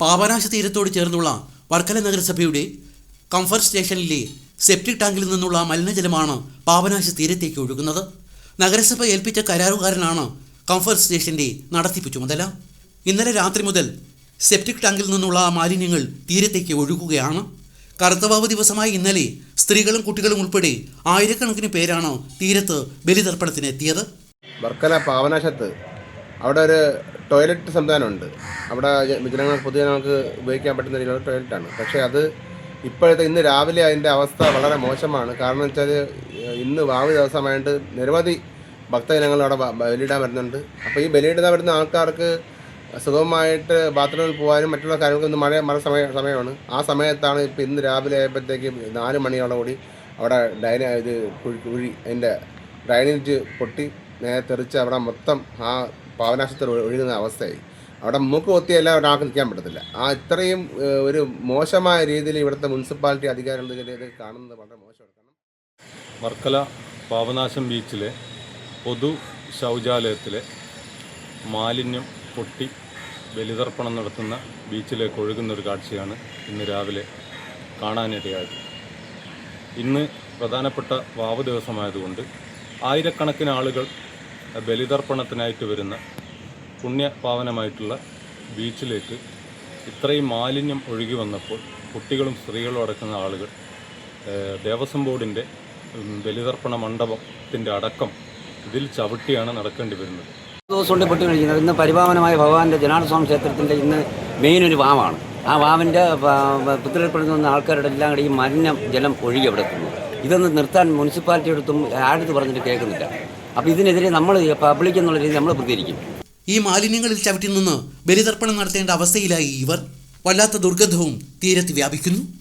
പാപനാശ തീരത്തോട് ചേർന്നുള്ള വർക്കല നഗരസഭയുടെ കംഫർട്ട് സ്റ്റേഷനിലെ സെപ്റ്റിക് ടാങ്കിൽ നിന്നുള്ള മലിനജലമാണ് പാപനാശ തീരത്തേക്ക് ഒഴുകുന്നത്. നഗരസഭ ഏൽപ്പിച്ച കരാറുകാരനാണ് കംഫർട്ട് സ്റ്റേഷന്റെ നടത്തിപ്പ് ചുമതല. ഇന്നലെ രാത്രി മുതൽ സെപ്റ്റിക് ടാങ്കിൽ നിന്നുള്ള മാലിന്യങ്ങൾ തീരത്തേക്ക് ഒഴുകുകയാണ്. കറുത്തവാവ് ദിവസമായ ഇന്നലെ സ്ത്രീകളും കുട്ടികളും ഉൾപ്പെടെ ആയിരക്കണക്കിന് പേരാണ് തീരത്ത് ബലിതർപ്പണത്തിന് എത്തിയത് വർക്കല പാവനാശത്ത് അവിടെ ഒരു ടോയ്ലറ്റ് സംവിധാനമുണ്ട്. അവിടെ ജനങ്ങൾ പൊതുജനങ്ങൾക്ക് ഉപയോഗിക്കാൻ പറ്റുന്ന രീതിയിലുള്ള ടോയ്ലറ്റാണ് പക്ഷേ അത് ഇപ്പോഴത്തെ ഇന്ന് രാവിലെ അതിന്റെ അവസ്ഥ വളരെ മോശമാണ്. കാരണം വെച്ചാൽ ഇന്ന് വാവ് ദിവസമായിട്ട് നിരവധി ഭക്തജനങ്ങൾ അവിടെ ബലിയിടാൻ വരുന്നുണ്ട്. അപ്പോൾ ഈ ബലിയിടാൻ വരുന്ന ആൾക്കാർക്ക് സുഗമമായിട്ട് ബാത്റൂമിൽ പോകാനും മറ്റുള്ള കാര്യങ്ങൾക്ക് ഇന്ന് മഴ മഴ സമയ സമയമാണ്. ആ സമയത്താണ് ഇപ്പോൾ ഇന്ന് രാവിലെ ആയപ്പോഴത്തേക്ക് നാല് മണിയോടെ കൂടി അവിടെ ഡൈന ഇത് കുഴി കുഴി അതിന്റെ ഡ്രൈനേജ് പൊട്ടി നേരെ തെറിച്ച് അവിടെ മൊത്തം ആ പാവനാശത്തിൽ ഒഴു- ഒഴുകുന്ന അവസ്ഥയായി. അവിടെ മൂക്ക് കൊത്തിയല്ല ഒരാൾക്ക് നിൽക്കാൻ പറ്റത്തില്ല. ആ ഇത്രയും ഒരു മോശമായ രീതിയിൽ ഇവിടുത്തെ മുനിസിപ്പാലിറ്റി അധികാരികൾ ഇതിൽ കാണുന്നത് വളരെ മോശമാണ്. വർക്കല പാവനാശം ബീച്ചിലെ പൊതു ശൗചാലയത്തിലെ മാലിന്യം പൊട്ടി ബലിതർപ്പണം നടത്തുന്ന ബീച്ചിലേക്ക് ഒഴുകുന്ന ഒരു കാഴ്ചയാണ് ഇന്ന് രാവിലെ കാണാനിടയായത്. ഇന്ന് പ്രധാനപ്പെട്ട വാവ് ദിവസമായതുകൊണ്ട് ആയിരക്കണക്കിന് ആളുകൾ ബലിതർപ്പണത്തിനായിട്ട് വരുന്ന പുണ്യപാവനമായിട്ടുള്ള ബീച്ചിലേക്ക് ഇത്രയും മാലിന്യം ഒഴുകി വന്നപ്പോൾ കുട്ടികളും സ്ത്രീകളും അടക്കുന്ന ആളുകൾ ദേവസ്വം ബോർഡിന്റെ ബലിതർപ്പണ മണ്ഡപത്തിന്റെ അടക്കം ഇതിൽ ചവിട്ടിയാണ് നടക്കേണ്ടി വരുന്നത്. ദിവസം കൊണ്ട് ഇന്ന് പരിപാവനമായ ഭഗവാന്റെ ജനാർദ്ദസ്വാമി ക്ഷേത്രത്തിന്റെ ഇന്ന് മെയിൻ ഒരു വാവാണ്. ആ വാവിന്റെ പുത്തിരപ്പെടുന്ന ആൾക്കാരുടെ എല്ലാം കൂടി ഈ മലിന ജലം ഒഴുകി അവിടെ എത്തുന്നു. ഇതൊന്ന് നിർത്താൻ മുനിസിപ്പാലിറ്റി എടുത്തും ആടുത്ത് പറഞ്ഞിട്ട് കേൾക്കുന്നില്ല. അപ്പോൾ ഇതിനെതിരെ നമ്മൾ പബ്ലിക് എന്നുള്ള രീതിയിൽ നമ്മൾ പ്രതികരിക്കും. ഈ മാലിന്യങ്ങളിൽ ചവിട്ടി നിന്ന് ബലിതർപ്പണം നടത്തേണ്ട അവസ്ഥയിലായി ഇവർ. വല്ലാത്ത ദുർഗന്ധവും തീരത്ത് വ്യാപിക്കുന്നു.